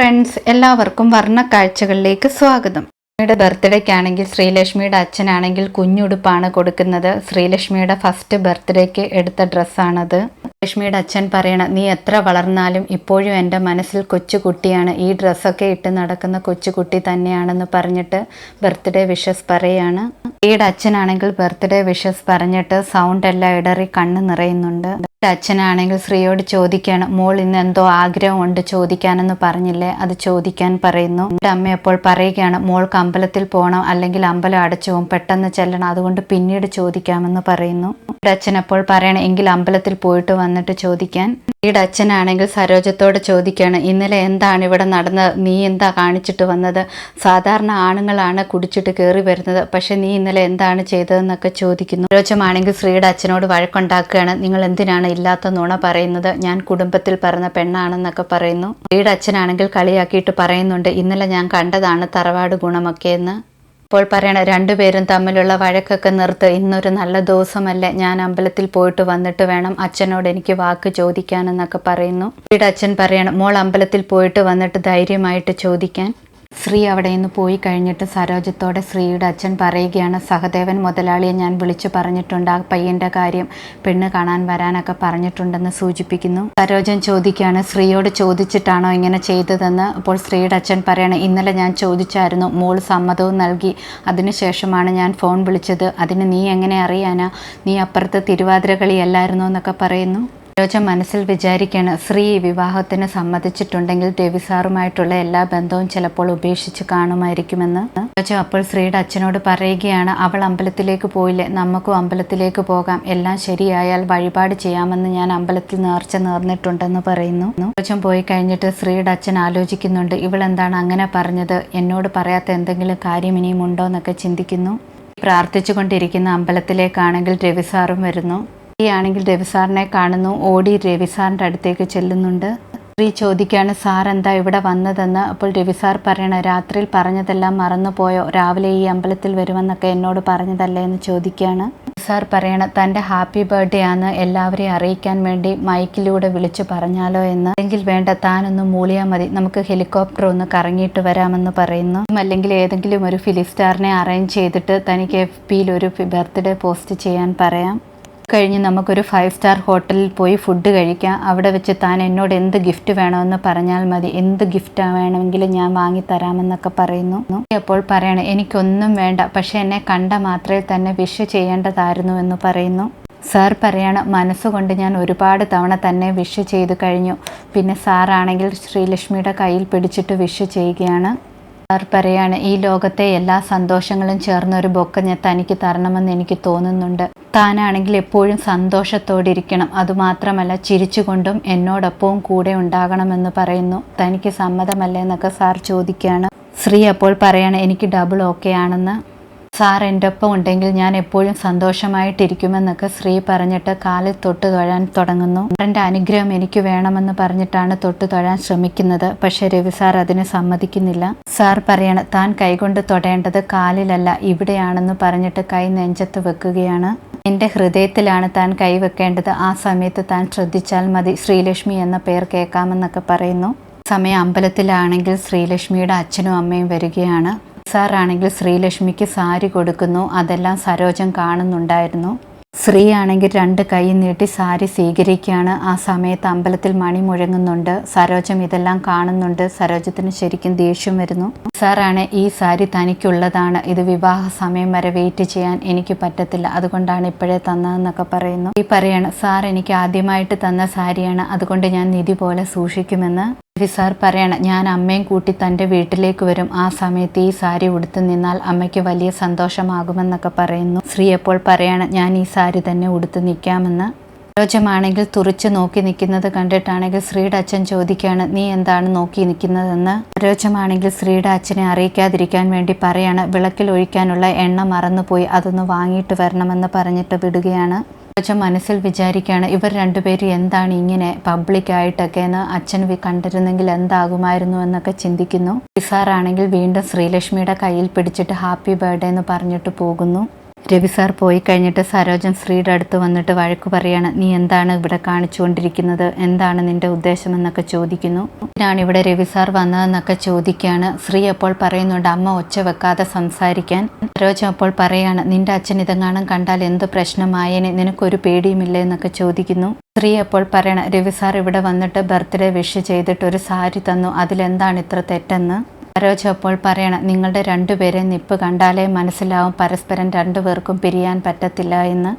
Friends എല്ലാവർക്കും വർണക്കാഴ്ചകളിലേക്ക് സ്വാഗതം. ശ്രീലക്ഷ്മിയുടെ ബർത്ത്ഡേക്കാണെങ്കിൽ ശ്രീലക്ഷ്മിയുടെ അച്ഛനാണെങ്കിൽ കുഞ്ഞുടുപ്പാണ് കൊടുക്കുന്നത്. ശ്രീലക്ഷ്മിയുടെ ഫസ്റ്റ് ബർത്ത്ഡേക്ക് എടുത്ത ഡ്രസ്സാണത്. ലക്ഷ്മിയുടെ അച്ഛൻ പറയണ നീ എത്ര വളർന്നാലും ഇപ്പോഴും എന്റെ മനസ്സിൽ കൊച്ചുകുട്ടിയാണ്. ഈ ഡ്രസ്സൊക്കെ ഇട്ട് നടക്കുന്ന കൊച്ചുകുട്ടി തന്നെയാണെന്ന് പറഞ്ഞിട്ട് ബർത്ത്ഡേ വിഷസ് പറയാണ്. ഈയുടെ അച്ഛനാണെങ്കിൽ ബർത്ത്ഡേ വിഷസ് പറഞ്ഞിട്ട് സൗണ്ട് എല്ലാം ഇടറി കണ്ണ് നിറയുന്നുണ്ട്. അച്ഛനാണെങ്കിൽ ശ്രീയോട് ചോദിക്കാണ് മോൾ ഇന്ന് എന്തോ ആഗ്രഹമുണ്ട് ചോദിക്കാനെന്ന് പറഞ്ഞില്ലേ? അത് ചോദിക്കാൻ പറയുന്നു. അമ്മ അപ്പോൾ പറയുകയാണ് മോൾക്ക് അമ്പലത്തിൽ പോകണം അല്ലെങ്കിൽ അമ്പലം അടച്ചു പോകും പെട്ടെന്ന് ചെല്ലണം അതുകൊണ്ട് പിന്നീട് ചോദിക്കാമെന്ന് പറയുന്നു. അച്ഛൻ അപ്പോൾ പറയണം എങ്കിൽ അമ്പലത്തിൽ പോയിട്ട് വന്നിട്ട് ചോദിക്കാൻ. ഈയുടെ അച്ഛനാണെങ്കിൽ സരോജത്തോട് ചോദിക്കാണ് ഇന്നലെ എന്താണ് ഇവിടെ നടന്നത്? നീ എന്താ കാണിച്ചിട്ട് വന്നത്? സാധാരണ ആണുങ്ങളാണ് കുടിച്ചിട്ട് കയറി വരുന്നത് പക്ഷെ നീ ഇന്നലെ എന്താണ് ചെയ്തതെന്നൊക്കെ ചോദിക്കുന്നു. സരോജമാണെങ്കിൽ ശ്രീയുടെ അച്ഛനോട് വഴക്കുണ്ടാക്കുകയാണ് നിങ്ങൾ എന്തിനാണ് ഇല്ലാത്ത നുണ പറയുന്നത് ഞാൻ കുടുംബത്തിൽ പറഞ്ഞ പെണ്ണാണെന്നൊക്കെ പറയുന്നു. ശ്രീയുടെ അച്ഛനാണെങ്കിൽ കളിയാക്കിയിട്ട് പറയുന്നുണ്ട്. ഇന്നലെ ഞാൻ കണ്ടതാണ് തറവാട് ഗുണമൊക്കെ എന്ന് അപ്പോൾ പറയണ രണ്ടുപേരും തമ്മിലുള്ള വഴക്കൊക്കെ നിർത്ത്. ഇന്നൊരു നല്ല ദിവസമല്ലേ. ഞാൻ അമ്പലത്തിൽ പോയിട്ട് വന്നിട്ട് വേണം അച്ഛനോട് എനിക്ക് വാക്ക് ചോദിക്കാനെന്നൊക്കെ പറയുന്നു. വീട് അച്ഛൻ പറയണം മോൾ അമ്പലത്തിൽ പോയിട്ട് വന്നിട്ട് ധൈര്യമായിട്ട് ചോദിക്കാൻ. ശ്രീ അവിടെ നിന്ന് പോയി കഴിഞ്ഞിട്ട് സരോജത്തോടെ ശ്രീയുടെ അച്ഛൻ പറയുകയാണ് സഹദേവൻ മുതലാളിയെ ഞാൻ വിളിച്ചു പറഞ്ഞിട്ടുണ്ട് ആ പയ്യന്റെ കാര്യം പെണ്ണ് കാണാൻ വരാനൊക്കെ പറഞ്ഞിട്ടുണ്ടെന്ന് സൂചിപ്പിക്കുന്നു. സരോജൻ ചോദിക്കുകയാണ് ശ്രീയോട് ചോദിച്ചിട്ടാണോ ഇങ്ങനെ ചെയ്തതെന്ന്? അപ്പോൾ ശ്രീയുടെ അച്ഛൻ പറയാണ് ഇന്നലെ ഞാൻ ചോദിച്ചായിരുന്നു മോൾ സമ്മതവും നൽകി. അതിനുശേഷമാണ് ഞാൻ ഫോൺ വിളിച്ചത്. അതിന് നീ എങ്ങനെ അറിയാനാ? നീ അപ്പുറത്ത് തിരുവാതിര കളിയല്ലായിരുന്നോ? എന്നൊക്കെ പറയുന്നു. സരോജ മനസ്സിൽ വിചാരിക്കുകയാണ് ശ്രീ വിവാഹത്തിന് സമ്മതിച്ചിട്ടുണ്ടെങ്കിൽ രവി സാറുമായിട്ടുള്ള എല്ലാ ബന്ധവും ചിലപ്പോൾ ഉപേക്ഷിച്ച് കാണുമായിരിക്കുമെന്ന്. സരോജ അപ്പോൾ ശ്രീയുടെ അച്ഛനോട് പറയുകയാണ് അവൾ അമ്പലത്തിലേക്ക് പോയില്ലേ? നമുക്കും അമ്പലത്തിലേക്ക് പോകാം. എല്ലാം ശരിയായാൽ വഴിപാട് ചെയ്യാമെന്ന് ഞാൻ അമ്പലത്തിൽ നേർച്ച നേർന്നിട്ടുണ്ടെന്ന് പറയുന്നു. സരോജം പോയി കഴിഞ്ഞിട്ട് ശ്രീയുടെ അച്ഛൻ ആലോചിക്കുന്നുണ്ട് ഇവൾ എന്താണ് അങ്ങനെ പറഞ്ഞത്? എന്നോട് പറയാത്ത എന്തെങ്കിലും കാര്യം ഇനിയും ഉണ്ടോ? എന്നൊക്കെ ചിന്തിക്കുന്നു. പ്രാർത്ഥിച്ചുകൊണ്ടിരിക്കുന്ന അമ്പലത്തിലേക്കാണെങ്കിൽ രവി സാറും വരുന്നു. ആണെങ്കിൽ രവി സാറിനെ കാണുന്നു. ഓടി രവി സാറിന്റെ അടുത്തേക്ക് ചെല്ലുന്നുണ്ട്. സ്ത്രീ ചോദിക്കുകയാണ് സാർ എന്താ ഇവിടെ വന്നതെന്ന്? അപ്പോൾ രവി സാർ പറയണ രാത്രിയിൽ പറഞ്ഞതെല്ലാം മറന്നുപോയോ? രാവിലെ ഈ അമ്പലത്തിൽ വരുമെന്നൊക്കെ എന്നോട് പറഞ്ഞതല്ലേ? എന്ന് ചോദിക്കുകയാണ്. സാർ പറയണ തന്റെ ഹാപ്പി ബർത്ത്ഡേ ആണ്. എല്ലാവരെയും അറിയിക്കാൻ വേണ്ടി മൈക്കിലൂടെ വിളിച്ചു പറഞ്ഞാലോ എന്ന്. അല്ലെങ്കിൽ വേണ്ട താനൊന്ന് മൂളിയാൽ മതി. നമുക്ക് ഹെലികോപ്റ്റർ ഒന്ന് കറങ്ങിയിട്ട് വരാമെന്ന് പറയുന്നു. അല്ലെങ്കിൽ ഏതെങ്കിലും ഒരു ഫിലിസ്റ്റാറിനെ അറേഞ്ച് ചെയ്തിട്ട് തനിക്ക് എഫ് പിയിൽ ഒരു ബർത്ത്ഡേ പോസ്റ്റ് ചെയ്യാൻ പറയാം. കഴിഞ്ഞ് നമുക്കൊരു ഫൈവ് സ്റ്റാർ ഹോട്ടലിൽ പോയി ഫുഡ് കഴിക്കാം. അവിടെ വെച്ച് താൻ എന്നോട് എന്ത് ഗിഫ്റ്റ് വേണമെന്ന് പറഞ്ഞാൽ മതി. എന്ത് ഗിഫ്റ്റ് വേണമെങ്കിലും ഞാൻ വാങ്ങി തരാമെന്നൊക്കെ പറയുന്നു. അപ്പോൾ പറയണം എനിക്കൊന്നും വേണ്ട. പക്ഷെ എന്നെ കണ്ട മാത്രമേ തന്നെ വിഷ് ചെയ്യേണ്ടതായിരുന്നു എന്ന് പറയുന്നു. സാർ പറയണം മനസ്സുകൊണ്ട് ഞാൻ ഒരുപാട് തവണ തന്നെ വിഷ് ചെയ്തു കഴിഞ്ഞു. പിന്നെ സാറാണെങ്കിൽ ശ്രീലക്ഷ്മിയുടെ കയ്യിൽ പിടിച്ചിട്ട് വിഷ് ചെയ്യുകയാണ്. സാർ പറയാണ് ഈ ലോകത്തെ എല്ലാ സന്തോഷങ്ങളും ചേർന്ന ഒരു ബൊക്ക ഞാൻ തനിക്ക് തരണമെന്ന് എനിക്ക് തോന്നുന്നുണ്ട്. താനാണെങ്കിൽ എപ്പോഴും സന്തോഷത്തോടെ ഇരിക്കണം അതുമാത്രമല്ല ചിരിച്ചുകൊണ്ടും എന്നോടൊപ്പവും കൂടെ ഉണ്ടാകണമെന്ന് പറയുന്നു. തനിക്ക് സമ്മതമല്ലേ? എന്നൊക്കെ സാർ ചോദിക്കുകയാണ് ശ്രീ അപ്പോൾ പറയാണ് എനിക്ക് ഡബിൾ ഓക്കെ ആണെന്ന്. സാർ എന്റെ ഒപ്പം ഉണ്ടെങ്കിൽ ഞാൻ എപ്പോഴും സന്തോഷമായിട്ടിരിക്കുമെന്നൊക്കെ ശ്രീ പറഞ്ഞിട്ട് കാലിൽ തൊട്ട് തൊഴാൻ തുടങ്ങുന്നു. എന്റെ അനുഗ്രഹം എനിക്ക് വേണമെന്ന് പറഞ്ഞിട്ടാണ് തൊട്ട് തൊഴാൻ ശ്രമിക്കുന്നത്. പക്ഷേ രവി സാർ അതിന് സമ്മതിക്കുന്നില്ല. സാർ പറയണം താൻ കൈകൊണ്ട് തൊടേണ്ടത് കാലിലല്ല ഇവിടെയാണെന്ന് പറഞ്ഞിട്ട് കൈ നെഞ്ചത്ത് വെക്കുകയാണ്. എന്റെ ഹൃദയത്തിലാണ് താൻ കൈവെക്കേണ്ടത് ആ സമയത്ത് താൻ ശ്രദ്ധിച്ചാൽ മതി. ശ്രീലക്ഷ്മി എന്ന പേർ കേൾക്കാമെന്നൊക്കെ പറയുന്നു. സമയം അമ്പലത്തിലാണെങ്കിൽ ശ്രീലക്ഷ്മിയുടെ അച്ഛനും അമ്മയും വരികയാണ്. സാറാണെങ്കിൽ ശ്രീലക്ഷ്മിക്ക് സാരി കൊടുക്കുന്നു. അതെല്ലാം സരോജം കാണുന്നുണ്ടായിരുന്നു. ശ്രീ ആണെങ്കിൽ രണ്ട് കൈ നീട്ടി സാരി സ്വീകരിക്കുകയാണ്. ആ സമയത്ത് അമ്പലത്തിൽ മണി മുഴങ്ങുന്നുണ്ട്. സരോജം ഇതെല്ലാം കാണുന്നുണ്ട്. സരോജത്തിന് ശരിക്കും ദേഷ്യം വരുന്നു. സാറാണ് ഈ സാരി തനിക്കുള്ളതാണ്. ഇത് വിവാഹ സമയം വരെ വെയിറ്റ് ചെയ്യാൻ എനിക്ക് പറ്റത്തില്ല. അതുകൊണ്ടാണ് ഇപ്പോഴേ തന്നതെന്നൊക്കെ പറയുന്നു. ഈ പറയാണ് സാർ എനിക്ക് ആദ്യമായിട്ട് തന്ന സാരിയാണ്. അതുകൊണ്ട് ഞാൻ നിധി പോലെ സൂക്ഷിക്കുമെന്ന്. രവി സാർ പറയണം ഞാൻ അമ്മയും കൂട്ടി തന്റെ വീട്ടിലേക്ക് വരും. ആ സമയത്ത് ഈ സാരി ഉടുത്ത് നിന്നാൽ അമ്മയ്ക്ക് വലിയ സന്തോഷമാകുമെന്നൊക്കെ പറയുന്നു. ശ്രീ അപ്പോൾ പറയണം ഞാൻ ഈ സാരി തന്നെ ഉടുത്ത് നിൽക്കാമെന്ന്. ആണെങ്കിൽ തുറിച്ച് നോക്കി നിൽക്കുന്നത് കണ്ടിട്ടാണെങ്കിൽ ശ്രീയുടെ അച്ഛൻ ചോദിക്കുകയാണ് നീ എന്താണ് നോക്കി നിൽക്കുന്നതെന്ന്? സരോജമാണെങ്കിൽ ശ്രീയുടെ അച്ഛനെ അറിയിക്കാതിരിക്കാൻ വേണ്ടി പറയാണ് വിളക്കിൽ ഒഴിക്കാനുള്ള എണ്ണ മറന്നുപോയി അതൊന്ന് വാങ്ങിയിട്ട് വരണമെന്ന് പറഞ്ഞിട്ട് വിടുകയാണ്. അച്ഛൻ മനസ്സിൽ വിചാരിക്കുകയാണ് ഇവർ രണ്ടുപേരും എന്താണ് ഇങ്ങനെ പബ്ലിക്കായിട്ടൊക്കെ എന്ന് അച്ഛൻ കണ്ടിരുന്നെങ്കിൽ എന്താകുമായിരുന്നു എന്നൊക്കെ ചിന്തിക്കുന്നു. ആണെങ്കിൽ വീണ്ടും ശ്രീലക്ഷ്മിയുടെ കയ്യിൽ പിടിച്ചിട്ട് ഹാപ്പി ബർത്ത്ഡേ എന്ന് പറഞ്ഞിട്ട് പോകുന്നു. രവി സാർ പോയി കഴിഞ്ഞിട്ട് സരോജൻ ശ്രീയുടെ അടുത്ത് വന്നിട്ട് വഴക്ക് പറയാണ് നീ എന്താണ് ഇവിടെ കാണിച്ചുകൊണ്ടിരിക്കുന്നത്? എന്താണ് നിന്റെ ഉദ്ദേശം എന്നൊക്കെ ചോദിക്കുന്നു. ഇതിനാണ് ഇവിടെ രവി സാർ വന്നതെന്നൊക്കെ ചോദിക്കുകയാണ് ശ്രീ അപ്പോൾ പറയുന്നുണ്ട് അമ്മ ഒച്ച വെക്കാതെ സംസാരിക്കാൻ. സരോജൻ അപ്പോൾ പറയാണ് നിന്റെ അച്ഛൻ ഇതെങ്ങാനും കണ്ടാൽ എന്ത് പ്രശ്നമായേനെ? നിനക്കൊരു പേടിയുമില്ല? എന്നൊക്കെ ചോദിക്കുന്നു. സ്ത്രീ അപ്പോൾ പറയണം രവി സാർ ഇവിടെ വന്നിട്ട് ബർത്ത്ഡേ വിഷ് ചെയ്തിട്ട് ഒരു സാരി തന്നു. അതിലെന്താണ് ഇത്ര തെറ്റെന്ന്? സരോജ അപ്പോൾ പറയണം നിങ്ങളുടെ രണ്ടുപേരെ നിപ്പ് കണ്ടാലേ മനസ്സിലാവും പരസ്പരം രണ്ടുപേർക്കും പിരിയാൻ പറ്റത്തില്ല എന്ന്.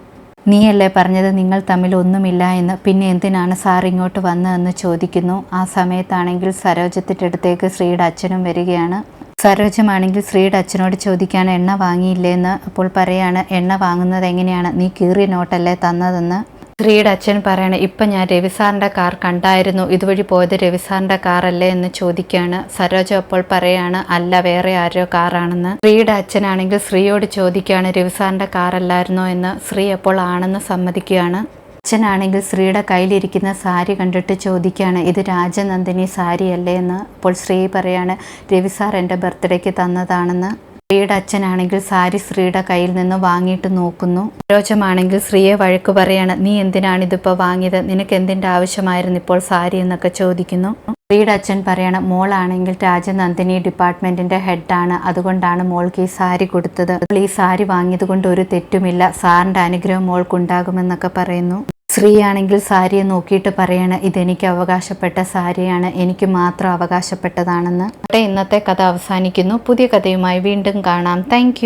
നീയല്ലേ പറഞ്ഞത് നിങ്ങൾ തമ്മിൽ ഒന്നുമില്ല എന്ന്. പിന്നെ എന്തിനാണ് സാർ ഇങ്ങോട്ട് വന്നതെന്ന് ചോദിക്കുന്നു. ആ സമയത്താണെങ്കിൽ സരോജത്തിന്റെ അടുത്തേക്ക് ശ്രീയുടെ അച്ഛനും വരികയാണ്. സരോജമാണെങ്കിൽ ശ്രീയുടെ അച്ഛനോട് ചോദിക്കാൻ എണ്ണ വാങ്ങിയില്ലേ എന്ന് അപ്പോൾ പറയാണ് എണ്ണ വാങ്ങുന്നത് എങ്ങനെയാണ്? നീ കീറിയ നോട്ടല്ലേ തന്നതെന്ന്? ശ്രീയുടെ അച്ഛൻ പറയണ ഇപ്പം ഞാൻ രവിസാറിന്റെ കാർ കണ്ടായിരുന്നു. ഇതുവഴി പോയത് രവിസാറിന്റെ കാറല്ലേ? എന്ന് ചോദിക്കുകയാണ്. സരോജ അപ്പോൾ പറയാണ് അല്ല വേറെ ആരോ കാറാണെന്ന്. സ്ത്രീയുടെ അച്ഛനാണെങ്കിൽ ശ്രീയോട് ചോദിക്കുകയാണ് രവിസാറിന്റെ കാറല്ലായിരുന്നോ? എന്ന് ശ്രീ അപ്പോൾ ആണെന്ന് സമ്മതിക്കുകയാണ്. അച്ഛനാണെങ്കിൽ ശ്രീയുടെ കയ്യിലിരിക്കുന്ന സാരി കണ്ടിട്ട് ചോദിക്കുകയാണ് ഇത് രാജനന്ദിനി സാരിയല്ലേ? എന്ന് അപ്പോൾ ശ്രീ പറയാണ് രവിസാർ എന്റെ ബർത്ത്ഡേക്ക് തന്നതാണെന്ന്. ശ്രീയുടെ അച്ഛനാണെങ്കിൽ സാരി ശ്രീയുടെ കയ്യിൽ നിന്ന് വാങ്ങിയിട്ട് നോക്കുന്നു. രോചമാണെങ്കിൽ ശ്രീയെ വഴക്ക് പറയാണ് നീ എന്തിനാണ് ഇതിപ്പോൾ വാങ്ങിയത്? നിനക്ക് എന്തിന്റെ ആവശ്യമായിരുന്നു ഇപ്പോൾ സാരി? എന്നൊക്കെ ചോദിക്കുന്നു. ശ്രീയുടെ അച്ഛൻ പറയണം മോളാണെങ്കിൽ രാജനന്ദിനി ഡിപ്പാർട്ട്മെന്റിന്റെ ഹെഡാണ്. അതുകൊണ്ടാണ് മോൾക്ക് ഈ സാരി കൊടുത്തത്. ഈ സാരി വാങ്ങിയത് കൊണ്ട് ഒരു തെറ്റുമില്ല. സാറിന്റെ അനുഗ്രഹം മോൾക്കുണ്ടാകുമെന്നൊക്കെ പറയുന്നു. ശ്രീ ആണെങ്കിൽ സാരിയെ നോക്കിയിട്ട് പറയാണ് ഇതെനിക്ക് അവകാശപ്പെട്ട സാരിയാണ് എനിക്ക് മാത്രം അവകാശപ്പെട്ടതാണെന്ന്. ഇന്നത്തെ കഥ അവസാനിക്കുന്നു. പുതിയ കഥയുമായി വീണ്ടും കാണാം. താങ്ക്